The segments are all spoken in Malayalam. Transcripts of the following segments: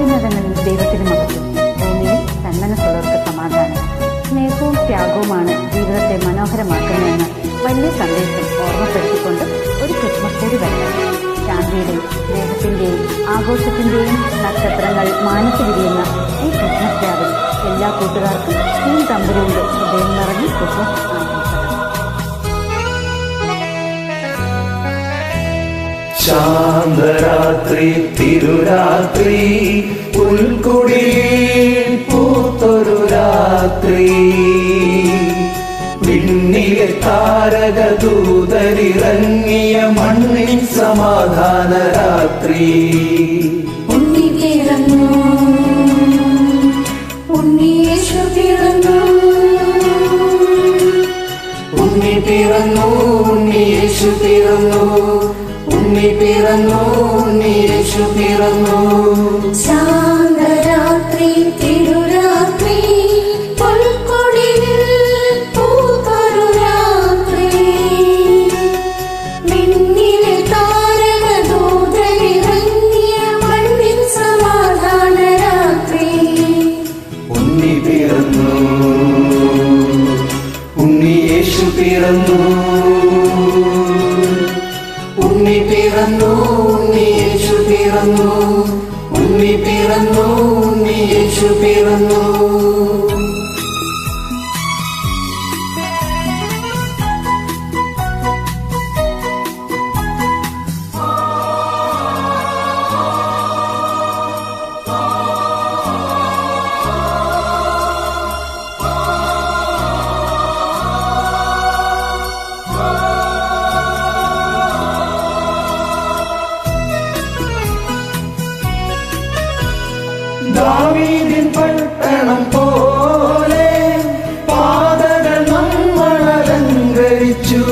അത്യുന്നതങ്ങളിൽ ദൈവത്തിന് മഹത്വം. ഭൂമിയിൽ സന്മനസ്സുള്ളവർക്ക് സമാധാനം. സ്നേഹവും ത്യാഗവുമാണ് ജീവിതത്തെ മനോഹരമാക്കുന്നതെന്ന് വലിയ സന്ദേശം ഓർമ്മപ്പെടുത്തിക്കൊണ്ട് ഒരു ക്രിസ്മസ് കൂടി വരണം ശാന്തിയുടെയും സ്നേഹത്തിന്റെയും ആഘോഷത്തിന്റെയും നക്ഷത്രങ്ങൾ മാനത്ത് വിരിയുന്ന ഈ ക്രിസ്മസ് രാവിലെ എല്ലാ കൂട്ടുകാർക്കും ഈ തമ്പുരുവിന്റെ ഹൃദയം നിറഞ്ഞ ക്രിസ്മസ് ആശംസകൾ ശാന്തരാത്രി തിരുരാത്രി പുൽകുടി പൂത്തൊരു രാത്രി. വിണ്ണിലെ താരകദൂതരിറങ്ങിയ മണ്ണിൻ സമാധാന രാത്രി ഉണ്ണി പിറന്നു ഉണ്ണി യേശു പിറന്നു ഉണ്ണി പിറന്നു യേശു പിറന്നു. ശാന്തരാത്രി തിരുരാത്രി ഉണ്ണി യേശു പിറന്നു. പിറന്നു യേശു പിറന്നു. ഉണ്ണി പിറന്നു യേശു പിറന്നു. ദാവീദിൻ പട്ടണം പോലെ പാതകൾ നമ്മൾ അലങ്കരിച്ചു.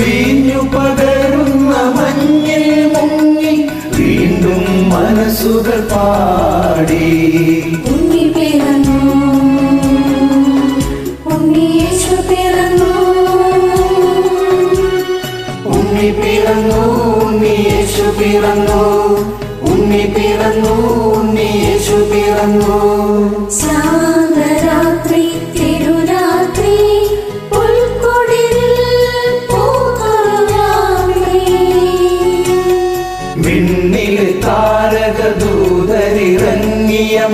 വീഞ്ഞു പകരുന്ന മഞ്ഞിൽ മുങ്ങി വീണ്ടും മനസ്സുകൾ പാടി പിറന്നു. ഉണ്ണി പിറന്നു ഉണ്ണി യേശു പിറന്നു. ശാന്തരാത്രി തിരുരാത്രി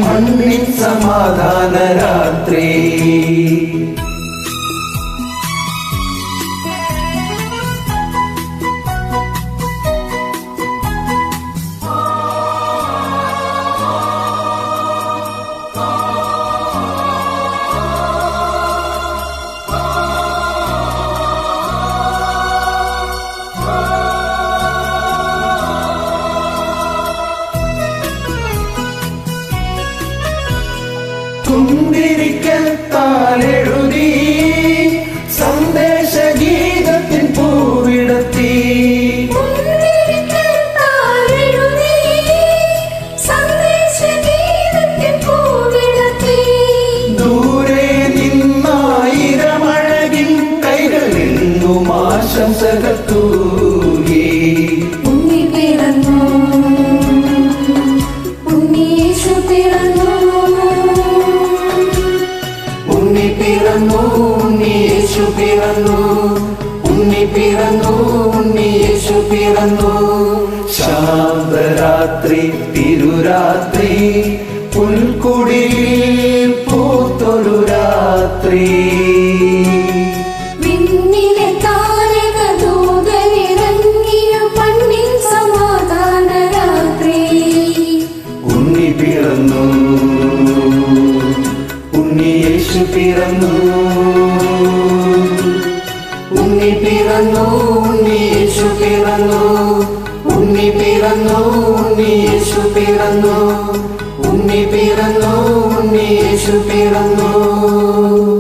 മണ്ണിൻ സമാധാന രാത്രി തുമ്പിരിക്കത്താലെഴുതി സന്ദേശ പിറന്നു ഉണ്ണി പിറന്നു ഉണ്ണി യേശു പിറന്നു. ശാന്തരാത്രി തിരുരാത്രി പുൽക്കുടിയിൽ പൂത്തൊരു രാത്രി. ഉണ്ണി യേശു പിറന്നു. ഉണ്ണി പിറന്നു യേശു പിറന്നു. ഉണ്ണി പിറന്നു യേശു പിറന്നു. ഉണ്ണി പിറന്നു യേശു പിറന്നു.